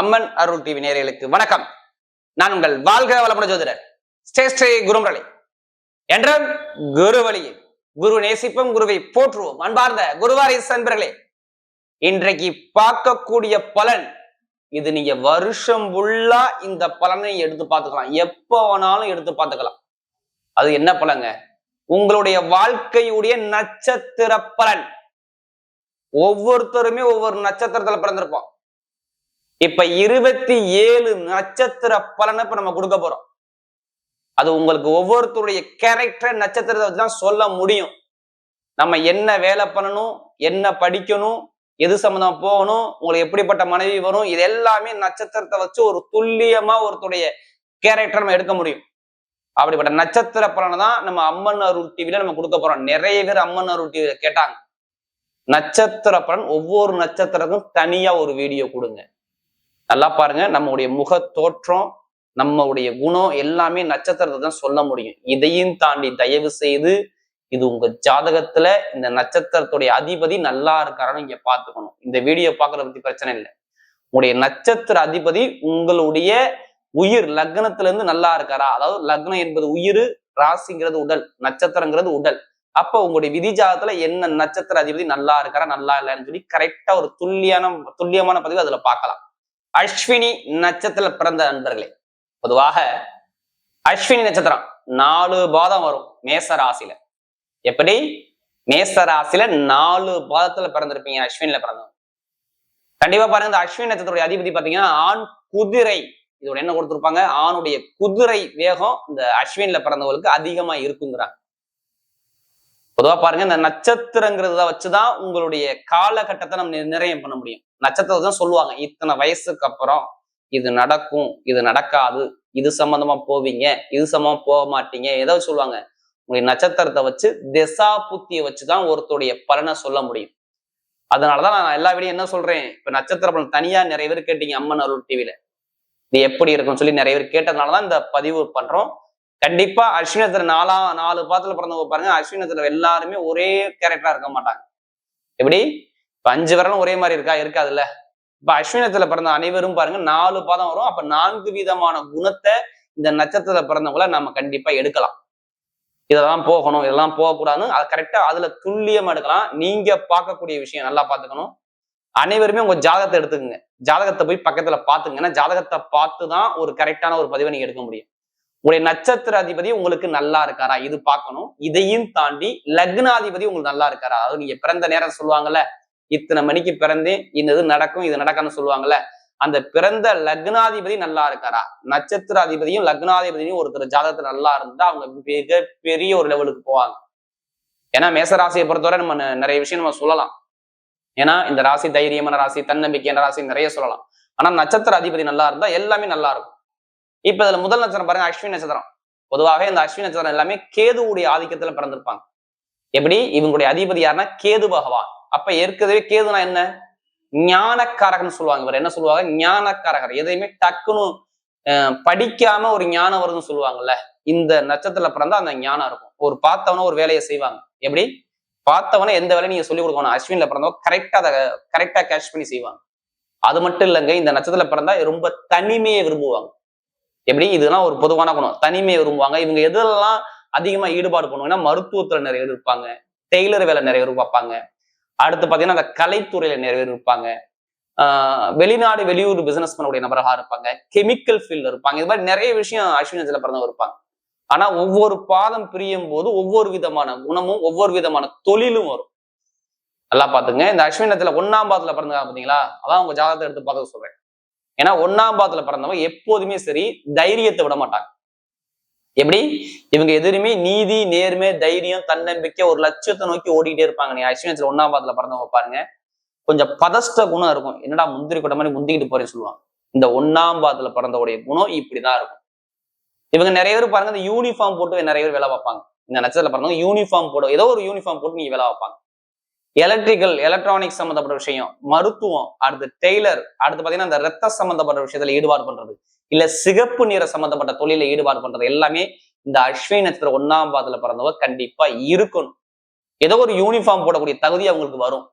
அம்மன் அருள் TV நேயர்களுக்கு வணக்கம். நான் உங்கள் வாழ்க வளமுட ஜோதிடர் ஸ்ரீ ஸ்ரீ குருமுரளி. என்றும் குரு வழியில் குரு நேசிப்போம் குருவை போற்றுவோம். அன்பார்ந்த குருவாரி அன்பர்களே இன்றைக்கு பார்க்கக்கூடிய பலன் இது நீங்க வருஷம் ஃபுல்லா இந்த பலனை எடுத்து பார்த்துக்கலாம். எப்ப வேணாலும் எடுத்து பார்த்துக்கலாம். அது என்ன பலங்க? உங்களுடைய வாழ்க்கையுடைய நட்சத்திர பலன். ஒவ்வொருத்தருமே ஒவ்வொரு நட்சத்திரத்துல பிறந்திருப்போம். இப்ப இருபத்தி ஏழு நட்சத்திர பலனை இப்ப நம்ம கொடுக்க போறோம். அது உங்களுக்கு ஒவ்வொருத்தருடைய கேரக்டர் நட்சத்திரத்தை வச்சு தான் சொல்ல முடியும். நம்ம என்ன வேலை பண்ணணும் என்ன படிக்கணும் எது சம்மந்தம் போகணும் உங்களுக்கு எப்படிப்பட்ட மனைவி வரும் இது எல்லாமே நட்சத்திரத்தை வச்சு ஒரு துல்லியமா ஒருத்தருடைய கேரக்டர் நம்ம எடுக்க முடியும். அப்படிப்பட்ட நட்சத்திர பலனை தான் நம்ம அம்மன் அருள் டிவில நம்ம கொடுக்க போறோம். நிறைய பேர் அம்மன் அருள் டிவியில கேட்டாங்க. நட்சத்திர பலன் ஒவ்வொரு நட்சத்திரத்துக்கும் தனியா ஒரு வீடியோ கொடுங்க. நல்லா பாருங்க. நம்முடைய முக தோற்றம் நம்மளுடைய குணம் எல்லாமே நட்சத்திரத்தை தான் சொல்ல முடியும். இதையும் தாண்டி தயவு செய்து இது உங்க ஜாதகத்துல இந்த நட்சத்திரத்துடைய அதிபதி நல்லா இருக்காரான்னு இங்க பாத்துக்கணும் இந்த வீடியோ பாக்குறத பத்தி பிரச்சனை இல்லை. உங்களுடைய நட்சத்திர அதிபதி உங்களுடைய உயிர் லக்னத்துல இருந்து நல்லா இருக்காரா? அதாவது லக்னம் என்பது உயிர் ராசிங்கிறது உடல் நட்சத்திரங்கிறது உடல். அப்ப உங்களுடைய விதி ஜாதகத்துல என்ன நட்சத்திர அதிபதி நல்லா இருக்காரா நல்லா இல்லைன்னு சொல்லி கரெக்டா ஒரு துல்லியான துல்லியமான பதிவு அதுல பார்க்கலாம். அஸ்வினி நட்சத்திர பிறந்த நண்பர்களே. பொதுவாக அஸ்வினி நட்சத்திரம் நாலு பாதம் வரும் மேச ராசியில. எப்படி? மேச ராசியில நாலு பாதத்துல பிறந்திருப்பீங்க அஸ்வினில பிறந்தவங்க. கண்டிப்பா பாருங்க இந்த அஸ்வினி நட்சத்திரத்துடைய அதிபதி பாத்தீங்கன்னா ஆண் குதிரை. இதோட என்ன கொடுத்துருப்பாங்க. ஆணுடைய குதிரை வேகம் இந்த அஸ்வின்ல பிறந்தவங்களுக்கு அதிகமா இருக்குங்கிறாங்க. பொதுவா பாருங்க இந்த நட்சத்திரங்கிறத வச்சுதான் உங்களுடைய காலகட்டத்தை நம்ம நிர்ணயம் பண்ண முடியும். நட்சத்திரத்தை தான் சொல்லுவாங்க இத்தனை வயசுக்கு அப்புறம் இது நடக்கும் இது நடக்காது இது சம்பந்தமா போவீங்க இது சம்பந்தமா போக மாட்டீங்க ஏதோ சொல்லுவாங்க. உங்களுடைய நட்சத்திரத்தை வச்சு திசா புத்தியை வச்சுதான் ஒருத்தருடைய பலனை சொல்ல முடியும். அதனாலதான் நான் எல்லா வீடியும் என்ன சொல்றேன் இப்ப நட்சத்திர பலன் தனியா நிறைய பேர் கேட்டீங்க அம்மன் அருள் டிவில இது எப்படி இருக்கும்னு சொல்லி நிறைய பேர் கேட்டதுனாலதான் இந்த பதிவு பண்றோம். கண்டிப்பா அஸ்வினத்துல நாலா நாலு பாத்துல பிறந்தவங்க பாருங்க. அஸ்வினத்துல எல்லாருமே ஒரே கேரக்டரா இருக்க மாட்டாங்க. எப்படி? இப்ப அஞ்சு வரலாம் ஒரே மாதிரி இருக்கா? இருக்காதுல்ல. இப்ப அஸ்வினத்துல பிறந்த அனைவரும் பாருங்க நாலு பாதம் வரும். அப்ப நான்கு விதமான குணத்தை இந்த நட்சத்திரத்துல பிறந்தவங்கள நம்ம கண்டிப்பா எடுக்கலாம். இதெல்லாம் போகணும் இதெல்லாம் போகக்கூடாதுன்னு அதை கரெக்டா அதுல துல்லியமா எடுக்கலாம். நீங்க பார்க்கக்கூடிய விஷயம் நல்லா பாத்துக்கணும் அனைவருமே உங்க ஜாதகத்தை எடுத்துக்கங்க. ஜாதகத்தை போய் பக்கத்துல பாத்துங்க ஏன்னா ஜாதகத்தை பார்த்து தான் ஒரு கரெக்டான ஒரு பதிவை நீங்க எடுக்க முடியும். உங்களுடைய நட்சத்திர அதிபதி உங்களுக்கு நல்லா இருக்காரா? இது பார்க்கணும். இதையும் தாண்டி லக்னாதிபதி உங்களுக்கு நல்லா இருக்காரா? அதாவது நீங்க பிறந்த நேரம் சொல்லுவாங்கல்ல இத்தனை மணிக்கு பிறந்தேன் இந்த இது நடக்கும் இது நடக்கான்னு சொல்லுவாங்கல்ல அந்த பிறந்த லக்னாதிபதி நல்லா இருக்காரா? நட்சத்திர அதிபதியும் லக்னாதிபதியும் ஒருத்தர் ஜாதகத்துல நல்லா இருந்தா அவங்க மிக பெரிய ஒரு லெவலுக்கு போவாங்க. ஏன்னா மேசராசியை பொறுத்தவரை நம்ம நிறைய விஷயம் நம்ம சொல்லலாம். ஏன்னா இந்த ராசி தைரியமான ராசி தன்னம்பிக்கையான ராசி நிறைய சொல்லலாம். ஆனா நட்சத்திர அதிபதி நல்லா இருந்தா எல்லாமே நல்லா இருக்கும். இப்ப இதுல முதல் நட்சத்திரம் பாருங்க அஸ்வினி நட்சத்திரம். பொதுவாகவே இந்த அஸ்வினி நட்சத்திரம் எல்லாமே கேதுவுடைய ஆதிக்கத்துல பிறந்திருப்பாங்க. எப்படி? இவங்களுடைய அதிபதி யாருன்னா கேது பகவான். அப்ப ஏற்கனவே கேதுனா என்ன? ஞானக்காரகன் சொல்லுவாங்க இவர். என்ன சொல்லுவாங்க? ஞானக்காரகர். எதையுமே டக்குன்னு அஹ், படிக்காம ஒரு ஞானம் வருதுன்னு சொல்லுவாங்கல்ல. இந்த நட்சத்திரத்துல பிறந்தா அந்த ஞானம் இருக்கும். ஒரு பார்த்தவன ஒரு வேலையை செய்வாங்க. எப்படி? பார்த்தவன எந்த வேலையும் நீங்க சொல்லி கொடுக்கணும் அஸ்வின்ல பிறந்தவங்க கரெக்டா அதை கரெக்டா கேட்ச் பண்ணி செய்வாங்க. அது மட்டும் இல்லைங்க இந்த நட்சத்திரத்துல பிறந்தா ரொம்ப தனிமையை விரும்புவாங்க. எப்படி? இதெல்லாம் ஒரு பொதுவான குணம். தனிமையை விரும்புவாங்க. இவங்க எதெல்லாம் அதிகமா ஈடுபாடு பண்ணுவாங்கன்னா மருத்துவத்துல நிறைய பேர் இருப்பாங்க. டெய்லர் வேலை நிறைய பேர் பார்ப்பாங்க. அடுத்து பாத்தீங்கன்னா அந்த கலைத்துறையில நிறைய பேர் இருப்பாங்க. ஆஹ் வெளிநாடு வெளியூர் பிசினஸ் பண்ணக்கூடிய நபர்களா இருப்பாங்க. கெமிக்கல் ஃபீல்ட்ல இருப்பாங்க. இது மாதிரி நிறைய விஷயம் அஸ்வினத்துல பிறந்தவங்க இருப்பாங்க. ஆனா ஒவ்வொரு பாதம் பிரியும் போது ஒவ்வொரு விதமான குணமும் ஒவ்வொரு விதமான தொழிலும் வரும். நல்லா பாத்துங்க இந்த அஸ்வினத்துல ஒன்னாம் பாதத்துல பிறந்தா பாத்தீங்களா அதான் உங்க ஜாதகத்தை எடுத்து பார்த்து சொல்றேன். ஏன்னா ஒன்னாம் பாதத்துல பிறந்தவங்க எப்போதுமே சரி தைரியத்தை விட மாட்டாங்க. எப்படி? இவங்க எதிலுமே நீதி நேர்மை தைரியம் தன்னம்பிக்கை ஒரு லட்சியத்தை நோக்கி ஓடிக்கிட்டே இருப்பாங்க. நீ அஸ்வினத்துல ஒன்னாம் பாதத்துல பிறந்தவங்க பாருங்க. கொஞ்சம் பதஷ்ட குணம் இருக்கும். என்னடா முந்திரி கொட்ட மாதிரி முந்திக்கிட்டு போறேன்னு சொல்லுவாங்க. இந்த ஒன்னாம் பாதத்துல பிறந்தவுடைய குணம் இப்படிதான் இருக்கும். இவங்க நிறைய பேர் பாருங்க இந்த யூனிஃபார்ம் போட்டு நிறைய பேர் வேலை பார்ப்பாங்க. இந்த நட்சத்திரத்துல பிறந்தவங்க யூனிஃபார்ம் போட்டு ஏதோ ஒரு யூனிஃபார்ம் போட்டு நீங்க வேலை பார்ப்பாங்க. எலக்ட்ரிக்கல் எலக்ட்ரானிக்ஸ் சம்மந்தப்பட்ட விஷயம் மருத்துவம் அடுத்து டெய்லர் அடுத்து பாத்தீங்கன்னா அந்த ரத்த சம்பந்தப்பட்ட விஷயத்துல ஈடுபாடு பண்றது. இல்ல சிகப்பு நிற சம்பந்தப்பட்ட தொழில ஈடுபாடு பண்றது எல்லாமே இந்த அஸ்வினி நட்சத்திரம் ஒன்னாம் பாதத்துல பிறந்தவங்க கண்டிப்பா இருக்கணும். ஏதோ ஒரு யூனிஃபார்ம் போடக்கூடிய தகுதி அவங்களுக்கு வரும்.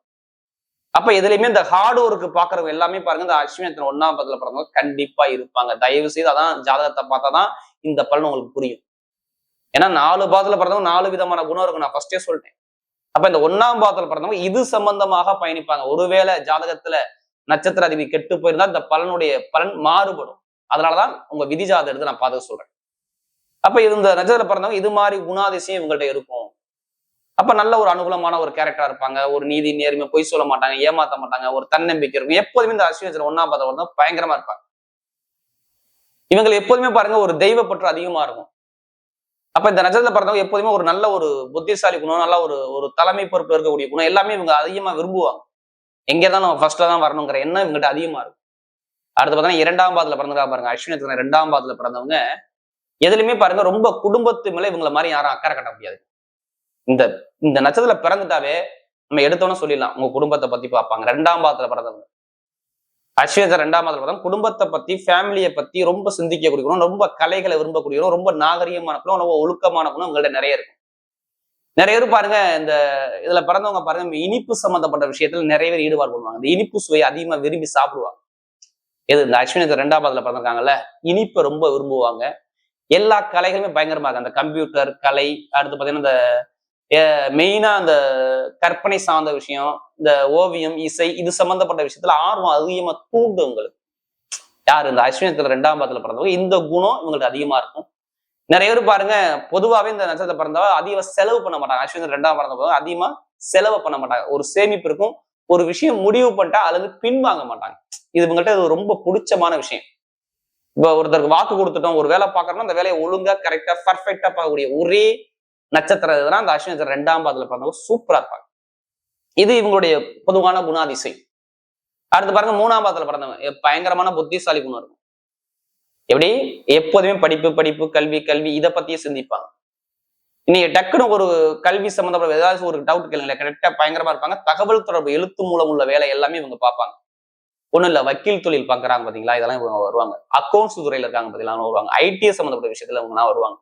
அப்ப எதுலையுமே இந்த ஹார்ட் ஒர்க் பாக்குறவங்க எல்லாமே பாருங்க இந்த அஸ்வினி நட்சத்திரம் ஒன்னாம் பாதத்துல பிறந்தவங்க கண்டிப்பா இருப்பாங்க. தயவு செய்து அதான் ஜாதகத்தை பார்த்தாதான் இந்த பலன் உங்களுக்கு புரியும். ஏன்னா நாலு பாதத்துல பிறந்தவங்க நாலு விதமான குணம் இருக்கும் நான் ஃபர்ஸ்டே சொல்லிட்டேன். அப்ப இந்த ஒன்னாம் பாதத்துல பிறந்தவங்க இது சம்பந்தமாக பயணிப்பாங்க. ஒருவேளை ஜாதகத்துல நட்சத்திர அதிபதி கெட்டு போயிருந்தா இந்த பலனுடைய பலன் மாறுபடும். அதனாலதான் உங்க விதி ஜாதகம் எடுத்து நான் பார்த்து சொல்றேன். அப்ப இது இந்த நட்சத்திர பிறந்தவங்க இது மாதிரி குணாதிசயம் இவங்கள்ட்ட இருக்கும். அப்ப நல்ல ஒரு அனுகூலமான ஒரு கேரக்டரா இருப்பாங்க. ஒரு நீதி நேர்மை பொய் சொல்ல மாட்டாங்க ஏமாத்த மாட்டாங்க ஒரு தன்னம்பிக்கை இருக்கும். எப்போதுமே இந்த அஸ்வினி ஒன்னாம் பாதம் வந்து பயங்கரமா இருப்பாங்க. இவங்க எப்போதுமே பாருங்க ஒரு தெய்வ பற்று அதிகமா இருக்கும். அப்ப இந்த நட்சத்திரத்துல பிறந்தவங்க எப்போதுமே ஒரு நல்ல ஒரு புத்திசாலி குணம் நல்ல ஒரு ஒரு தலைமை பொறுப்பு இருக்கக்கூடிய குணம் எல்லாமே இவங்க அதிகமா விரும்புவாங்க. எங்க தான் நம்ம ஃபர்ஸ்ட்ல தான் வரணுங்கிற எண்ணம் இவங்ககிட்ட அதிகமா இருக்கும். அடுத்து பார்த்தீங்கன்னா இரண்டாம் பாதத்துல பிறந்தவங்க பாருங்க. அஸ்வினி நட்சத்திரம் இரண்டாம் பாதத்துல பிறந்தவங்க எதுலையுமே பாருங்க ரொம்ப குடும்பத்து மேல இவங்கள மாதிரி யாரும் அக்கறை கட்ட முடியாது. இந்த இந்த நட்சத்திரத்துல பிறந்துட்டாவே நம்ம எடுத்தோன்னு சொல்லிடலாம். உங்க குடும்பத்தை பத்தி பார்ப்பாங்க. ரெண்டாம் பாதத்துல பிறந்தவங்க. அஸ்வேத ரெண்டாம் பாதத்துல குடும்பத்தை பத்தி ஃபேமிலியை பத்தி ரொம்ப சிந்திக்க குணம் ரொம்ப கலைகளை விரும்பக்கூடியவரும் ரொம்ப நாகரிகமான குணம் ரொம்ப ஒழுக்கமான குணம் உங்கள்ட்ட நிறைய இருக்கும். நிறைய பேர் பாருங்க இந்த இதுல பிறந்தவங்க பாருங்க இனிப்பு சம்பந்தப்பட்ட விஷயத்துல நிறைய பேர் ஈடுபாடு பண்ணுவாங்க. இந்த இனிப்பு சுவையை அதிகமா விரும்பி சாப்பிடுவாங்க. எது இந்த அஸ்வினத்தை ரெண்டாம் பாதத்துல பிறந்திருக்காங்கல்ல இனிப்பை ரொம்ப விரும்புவாங்க. எல்லா கலைகளுமே பயங்கரமா இருக்கு அந்த கம்ப்யூட்டர் கலை அடுத்து பாத்தீங்கன்னா இந்த மெயினா அந்த கற்பனை சார்ந்த விஷயம் இந்த ஓவியம் இசை இது சம்பந்தப்பட்ட விஷயத்துல ஆர்வம் அதிகமா தூண்டும் உங்களுக்கு. யார்? இந்த அஸ்வினத்துல ரெண்டாம் பாதத்துல பிறந்தவங்க. இந்த குணம் இவங்களுக்கு அதிகமா இருக்கும். நிறைய பேர் பாருங்க பொதுவாகவே இந்த நட்சத்திரத்தை பிறந்தவ அதிகமா செலவு பண்ண மாட்டாங்க. அஸ்வினத்துல ரெண்டாம் பிறந்த போது அதிகமா செலவு பண்ண மாட்டாங்க. ஒரு சேமிப்பு இருக்கும் ஒரு விஷயம் முடிவு பண்ணிட்டா அல்லது பின்வாங்க மாட்டாங்க. இது இவங்கள்ட்ட இது ரொம்ப பிடிச்சமான விஷயம். இப்ப ஒருத்தருக்கு வாக்கு கொடுத்துட்டோம் ஒரு வேலை பார்க்கறோம்னா அந்த வேலையை ஒழுங்கா கரெக்டா பர்ஃபெக்டா பார்க்கக்கூடிய ஒரே நட்சத்திரம் இதுனா அந்த அஸ்வினி நட்சத்திரம் ரெண்டாம் பாதத்துல பிறந்தவங்க சூப்பரா இருப்பாங்க. இது இவங்களுடைய பொதுவான குணாதிசை. அடுத்து பாருங்க மூணாம் பாதத்துல பிறந்தவங்க. பயங்கரமான புத்திசாலி குணம் இருக்கும். எப்படி? எப்போதுமே படிப்பு படிப்பு கல்வி கல்வி இதை பத்தியே சிந்திப்பாங்க. இன்னைக்கு டக்குன்னு ஒரு கல்வி சம்மந்தப்பட்ட ஏதாவது ஒரு டவுட் கேளுங்க கரெக்டா பயங்கரமா இருப்பாங்க. தகவல் தொடர்பு எழுத்து மூலம் உள்ள வேலை எல்லாமே இவங்க பார்ப்பாங்க. ஒண்ணும் இல்ல வக்கீல் தொழில் பார்க்குறாங்க பாத்தீங்களா? இதெல்லாம் இவங்க வருவாங்க. அக்கௌண்ட்ஸ் துறையில் இருக்காங்க பார்த்தீங்களா வருவாங்க. ஐடிஎஸ் சம்பந்தப்பட்ட விஷயத்துல இவங்க வருவாங்க.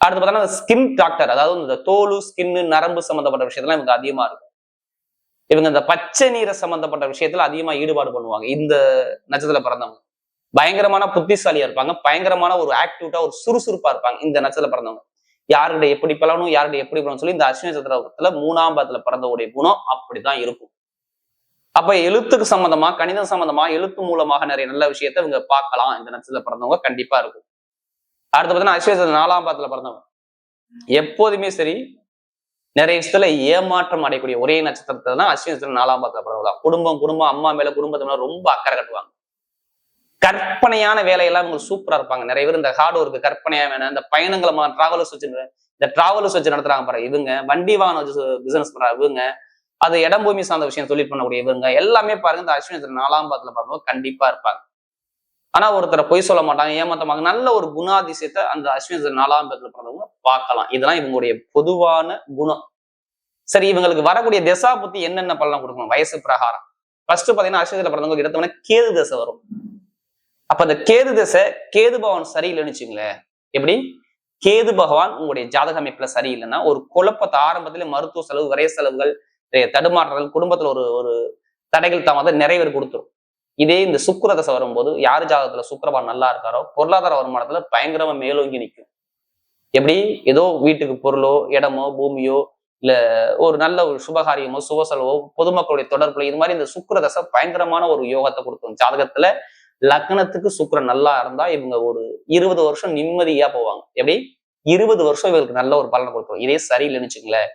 அடுத்து பார்த்தோன்னா ஸ்கின் டாக்டர் அதாவது இந்த தோல் ஸ்கின்னு நரம்பு சம்பந்தப்பட்ட விஷயத்தெல்லாம் இவங்க அதிகமா இருக்கும். இவங்க இந்த பச்சை நீரை சம்பந்தப்பட்ட விஷயத்துல அதிகமா ஈடுபாடு பண்ணுவாங்க. இந்த நட்சத்திரத்துல பிறந்தவங்க. பயங்கரமான புத்திசாலியா இருப்பாங்க. பயங்கரமான ஒரு ஆக்டிவிட்டா ஒரு சுறுசுறுப்பா இருப்பாங்க இந்த நட்சத்திரத்துல பிறந்தவங்க. யாருடைய எப்படி பலனும் யாருடைய எப்படி பலனும் சொல்லி இந்த அஸ்வினி நட்சத்திரத்துல மூணாம் பாதத்துல பிறந்தவுடைய குணம் அப்படிதான் இருக்கும். அப்ப எழுத்துக்கு சம்பந்தமா கணிதம் சம்பந்தமா எழுத்து மூலமாக நிறைய நல்ல விஷயத்த இவங்க பார்க்கலாம். இந்த நட்சத்திரத்துல பிறந்தவங்க கண்டிப்பா இருக்கும். அடுத்து பார்த்தீங்கன்னா அஸ்வினி நாலாம் பாதத்துல பிறந்தவங்க எப்போதுமே சரி நிறைய விஷயத்துல ஏமாற்றம் அடையக்கூடிய ஒரே நட்சத்திரத்தை தான் அஸ்வினத்துல நாலாம் பாதத்துல பிறந்தவங்க குடும்பம் குடும்பம் அம்மா மேல குடும்பத்தை மேல ரொம்ப அக்கறை கட்டுவாங்க. கற்பனையான வேலையெல்லாம் இவங்க சூப்பரா இருப்பாங்க. நிறைய பேர் இந்த ஹார்ட் ஒர்க் கற்பனையா வேணும் இந்த பயணங்களை டிராவலர்ஸ் வச்சு இந்த டிராவலர்ஸ் வச்சு நடத்துறாங்க பாருங்க இவங்க. வண்டி வாகனம் வச்சு பிசினஸ் பண்றாங்க இவங்க. அது இடம் பூமி சார்ந்த விஷயம் தொழில் பண்ணக்கூடிய இவங்க. எல்லாமே பாருங்க இந்த அஸ்வினத்துல நாலாம் பாதத்துல பாருங்க கண்டிப்பா இருப்பாங்க. ஆனா ஒருத்தரை பொய் சொல்ல மாட்டாங்க ஏமாத்தமாங்க. நல்ல ஒரு குணாதிசயத்தை அந்த அஸ்வின் நாலாம் பாதத்துல பிறந்தவங்க பார்க்கலாம். இதெல்லாம் இவங்களுடைய பொதுவான குணம். சரி இவங்களுக்கு வரக்கூடிய திசா புத்தி என்னென்ன பலன் கொடுக்கணும்? வயசு பிரகாரம். ஃபர்ஸ்ட் பாத்தீங்கன்னா அஸ்வினத்துல பிறந்தவங்க எடுத்தவொடனே கேது தசை வரும். அப்ப அந்த கேது தசை கேது பவன் சரியில்லைன்னு வச்சுங்களேன் எப்படி? கேது பகவான் உங்களுடைய ஜாதக அமைப்புல சரியில்லைன்னா ஒரு குழப்பத்தை ஆரம்பத்துல மருத்துவ செலவு விரைய செலவுகள் தடுமாற்றங்கள் குடும்பத்துல ஒரு ஒரு தடைகள் தாமதம் நிறைய பேர் கொடுத்துரும். இதே இந்த சுக்கர தசை வரும்போது யார் ஜாதகத்துல சுக்கரபான் நல்லா இருக்காரோ பொருளாதார வருமானத்துல பயங்கரமா மேலோங்கி நிற்கும் எப்படி? ஏதோ வீட்டுக்கு பொருளோ இடமோ பூமியோ இல்ல ஒரு நல்ல ஒரு சுபகாரியமோ சுபசலவோ பொதுமக்களுடைய தொடர்புல இது மாதிரி இந்த சுக்கர தசை பயங்கரமான ஒரு யோகத்தை கொடுக்கும். ஜாதகத்துல லக்னத்துக்கு சுக்கரன் நல்லா இருந்தா இவங்க ஒரு இருபது வருஷம் நிம்மதியா போவாங்க. எப்படி? இருபது வருஷம் இவங்களுக்கு நல்ல ஒரு பலனை கொடுத்துரும். இதே சரியில்லைன்னு வச்சுங்களேன்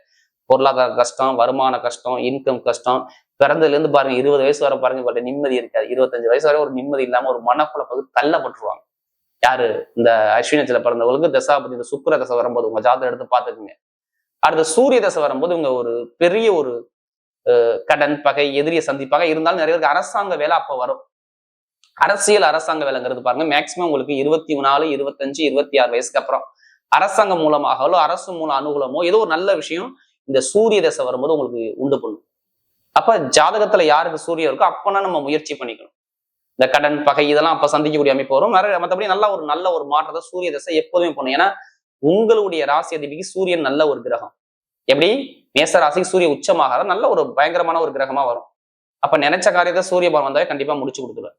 பொருளாதார கஷ்டம் வருமான கஷ்டம் இன்கம் கஷ்டம் பிறந்ததுலேருந்து பாருங்க இருபது வயசு வர பாருங்க இவர்கிட்ட நிம்மதி இருக்காது. இருபத்தஞ்சு வயசு வரை ஒரு நிம்மதி இல்லாம ஒரு மனக்குழப்பத்துக்கு தள்ளப்பட்டுருவாங்க. யாரு? இந்த அஸ்வினத்துல பிறந்தவங்களுக்கு தசாபதி இந்த சுக்கர தசை வரும்போது உங்க ஜாதகம் எடுத்து பார்த்துக்குங்க. அடுத்த சூரிய தசை வரும்போது இவங்க ஒரு பெரிய ஒரு கடன் பகை எதிரியை சந்திப்பாங்க. இருந்தாலும் நிறைய பேருக்கு அரசாங்க வேலை அப்போ வரும். அரசியல் அரசாங்க வேலைங்கிறது பாருங்க மேக்சிமம் உங்களுக்கு இருபத்தி நாலு இருபத்தஞ்சு இருபத்தி ஆறு வயசுக்கு அப்புறம். அரசாங்கம் மூலமாகவோ அரசு மூலம் அனுகூலமோ ஏதோ ஒரு நல்ல விஷயம் இந்த சூரிய தசை வரும்போது உங்களுக்கு உண்டு பண்ணும். அப்ப ஜாதகத்துல யாருக்கு சூரியன் இருக்கோ அப்பனா நம்ம முயற்சி பண்ணிக்கணும். இந்த கடன் பகை இதெல்லாம் அப்ப சந்திக்கக்கூடிய அமைப்பு வரும். மற்றபடி நல்ல ஒரு நல்ல ஒரு மாற்றத்தை சூரிய தசை எப்போதுமே பண்ணும். ஏன்னா உங்களுடைய ராசி அதிபதிக்கு சூரியன் நல்ல ஒரு கிரகம். எப்படி? மேச ராசிக்கு சூரிய உச்சமாக நல்ல ஒரு பயங்கரமான ஒரு கிரகமா வரும். அப்ப நினைச்ச காரியத்தை சூரிய பவன் வந்தாவே கண்டிப்பா முடிச்சு கொடுத்துருவார்.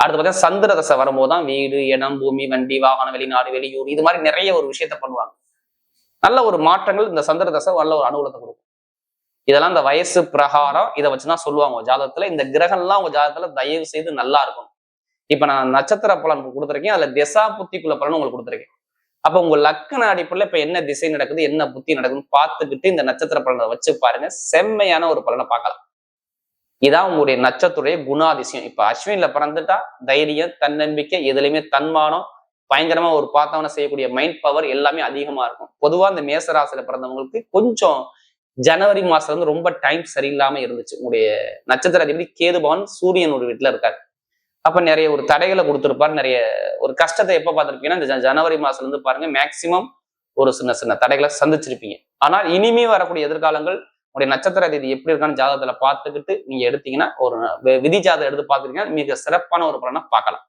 அடுத்து பார்த்தா சந்திர தசை வரும்போது தான் வீடு இடம் பூமி வண்டி வாகனம் வெளிநாடு வெளியூர் இது மாதிரி நிறைய ஒரு விஷயத்த பண்ணுவாங்க. நல்ல ஒரு மாற்றங்கள் இந்த சந்திர தசை நல்ல ஒரு அனுகூலத்தை கொடுக்கும். இதெல்லாம் இந்த வயசு பிரகாரம் இதை வச்சுதான் சொல்லுவாங்க. உங்க ஜாதகத்துல இந்த கிரகம்லாம் உங்க ஜாதகத்துல தயவு செய்து நல்லா இருக்கும் இப்ப நான் நட்சத்திர பலன் கொடுத்துருக்கேன். அதுல திசா புத்திக்குள்ள பலன் உங்களுக்கு கொடுத்துருக்கேன். அப்ப உங்க லக்கண அடிப்படையில் இப்ப என்ன திசை நடக்குது என்ன புத்தி நடக்குதுன்னு பார்த்துக்கிட்டு இந்த நட்சத்திர பலனை வச்சு பாருங்க. செம்மையான ஒரு பலனை பார்க்கலாம். இதான் உங்களுடைய நட்சத்திரைய குணாதிசயம். இப்ப அஸ்வின்ல பிறந்துட்டா தைரியம் தன்னம்பிக்கை எதுலையுமே தன்மானம் பயங்கரமா ஒரு பார்த்தவன செய்யக்கூடிய மைண்ட் பவர் எல்லாமே அதிகமா இருக்கும். பொதுவா இந்த மேசராசியில பிறந்தவங்களுக்கு கொஞ்சம் ஜனவரி மாசம் வந்து ரொம்ப டைம் சரியில்லாம இருந்துச்சு. உங்களுடைய நட்சத்திர அதிபதி கேதுபவன் சூரியன் ஒரு வீட்டுல இருக்காரு. அப்ப நிறைய ஒரு தடைகளை கொடுத்துருப்பாரு நிறைய ஒரு கஷ்டத்தை எப்ப பார்த்துருப்பீங்கன்னா இந்த ஜனவரி மாசத்துல இருந்து பாருங்க மேக்சிமம் ஒரு சின்ன சின்ன தடைகளை சந்திச்சிருப்பீங்க. ஆனால் இனிமே வரக்கூடிய எதிர்காலங்கள் உங்களுடைய நட்சத்திர தேதி எப்படி இருக்கான்னு ஜாதகத்துல பார்த்துக்கிட்டு நீங்க எடுத்தீங்கன்னா ஒரு விதி ஜாதகம் எடுத்து பார்த்துட்டீங்கன்னா மிக சிறப்பான ஒரு பலனை பார்க்கலாம்.